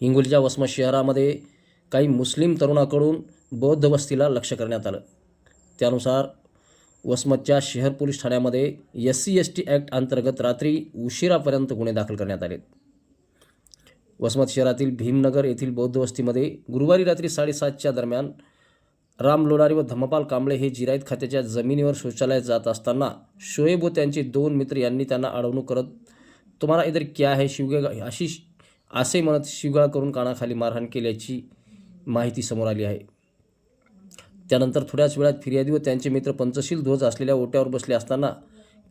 हिंगोलीच्या वसमत शहरामध्ये काही मुस्लिम तरुणाकडून बौद्ध वस्तीला लक्ष करण्यात आलं. त्यानुसार वसमतच्या शहर पोलीस ठाण्यामध्ये S C S T act अंतर्गत रात्री उशिरापर्यंत गुन्हे दाखल करण्यात आले. वसमत शहरातील भीमनगर येथील बौद्ध वस्तीमध्ये गुरुवारी रात्री साडेसातच्या दरम्यान राम लोणारी व धम्मपाल कांबळे हे जिरायत खात्याच्या जमिनीवर शौचालयात जात असताना शोएब व त्यांचे दोन मित्र यांनी त्यांना अडवणूक करत तुम्हाला इधर क्या है शिवगे अशी असे म्हणत शिवगाळ करून कानाखाली मारहाण केल्याची माहिती समोर आली आहे. त्यानंतर थोड्याच वेळात फिर्यादी व त्यांचे मित्र पंचशील ध्वज असलेल्या ओट्यावर बसले असताना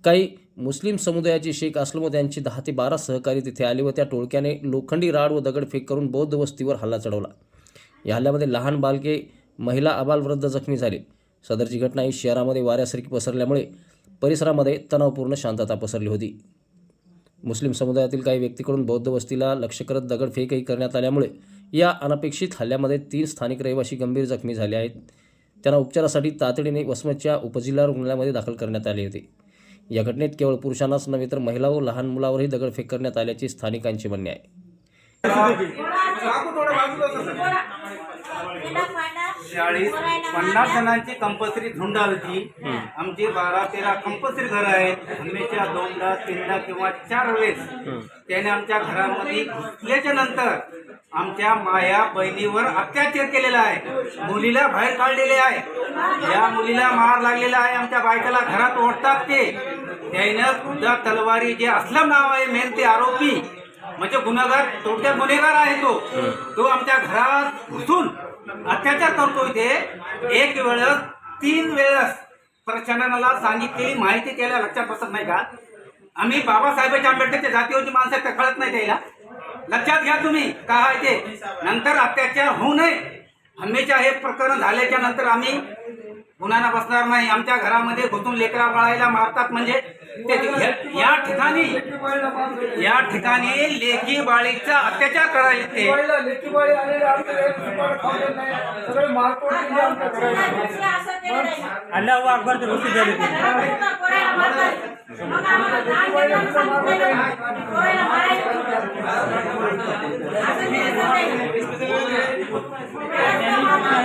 काही मुस्लिम समुदायाचे शेख असलम व त्यांचे दहा ते बारा सहकारी तिथे आले व त्या टोळक्याने लोखंडी राड व दगडफेक करून बौद्ध वस्तीवर हल्ला चढवला. या हल्ल्यामध्ये लहान बालके महिला अबालवृद्ध जखमी झाले. सदरची घटना ही शहरामध्ये वाऱ्यासारखी पसरल्यामुळे परिसरामध्ये तणावपूर्ण शांतता पसरली होती. मुस्लिम समुदायातील काही व्यक्तीकडून बौद्ध वस्तीला लक्ष करत दगडफेकही करण्यात आल्यामुळे या अनपेक्षित हल्ल्यामध्ये तीन स्थानिक रहिवासी गंभीर जखमी झाले आहेत त्यांना उपचारासाठी तातडीने वसमतच्या उपजिल्हा रुग्णालयामध्ये दाखल करण्यात आले होते या घटनेत केवळ पुरुषांनाच नव्हे तर महिला व लहान मुलावरही दगडफेक करण्यात आल्याचे स्थानिकांचे म्हणणे आहे चाळीस पन्नास जणांची कंपल्सरी झुंड होती. आमची बारा तेरा कंपल्सरी घर आहेत. हमेशा दोनदा तीनदा किंवा चार वेळेस त्याने आमच्या घरामध्ये घुसल्याच्या नंतर आमच्या माया बहिणीवर अत्याचार केलेला आहे. मुलीला बाहेर काढलेले आहे. या मुलीला मार लागलेला आहे. आमच्या बायकाला घरात ओढतात ते. त्यानं खुदा तलवारी जे असलम नाव आहे मेन ते आरोपी म्हणजे गुन्हेगार तोट्या गुन्हेगार आहे तो. तो आमच्या घरात घुसून अत्याचार करतोय ते एक वेळेस तीन वेळेस प्रशासनाला सांगितलेली माहिती त्याला लक्षात बसत नाही का? आम्ही बाबासाहेबांच्या आंबेडकरच्या जातीवरची माणसं आहेत का? कळत नाही त्याला. लक्षात घ्या तुम्ही काय आहे ते. नंतर अत्याचार होऊ नये. हमेशा हे प्रकरण झाल्याच्यानंतर आम्ही गुन्हा बसणार नाही. आमच्या घरामध्ये घुसून लेकरा बाळायला मारतात म्हणजे या- या ठिकाणी या ठिकाणी लेखी बाळीचा अत्याचार करायला ते अल्लाह अकबर ते घोषित झाले ते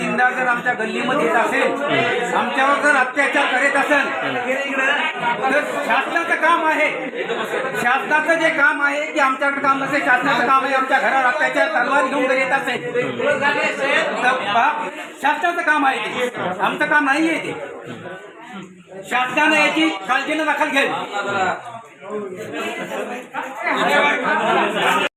तीनदा जर आमच्या गल्लीमध्ये येत असेल आमच्यावर जर अत्याचार करीत असेल तर शासनाचं काम आहे. शासनाचं जे काम आहे की आमच्याकडे काम नसेल शासनाचं काम आहे आमच्या घरावर अत्याचार तलवार घेऊन जर येत असेल तर शासनाचं काम आहे ते. आमचं काम नाही आहे ते. शासनानं याची काळजीनं दखल घ्यावी.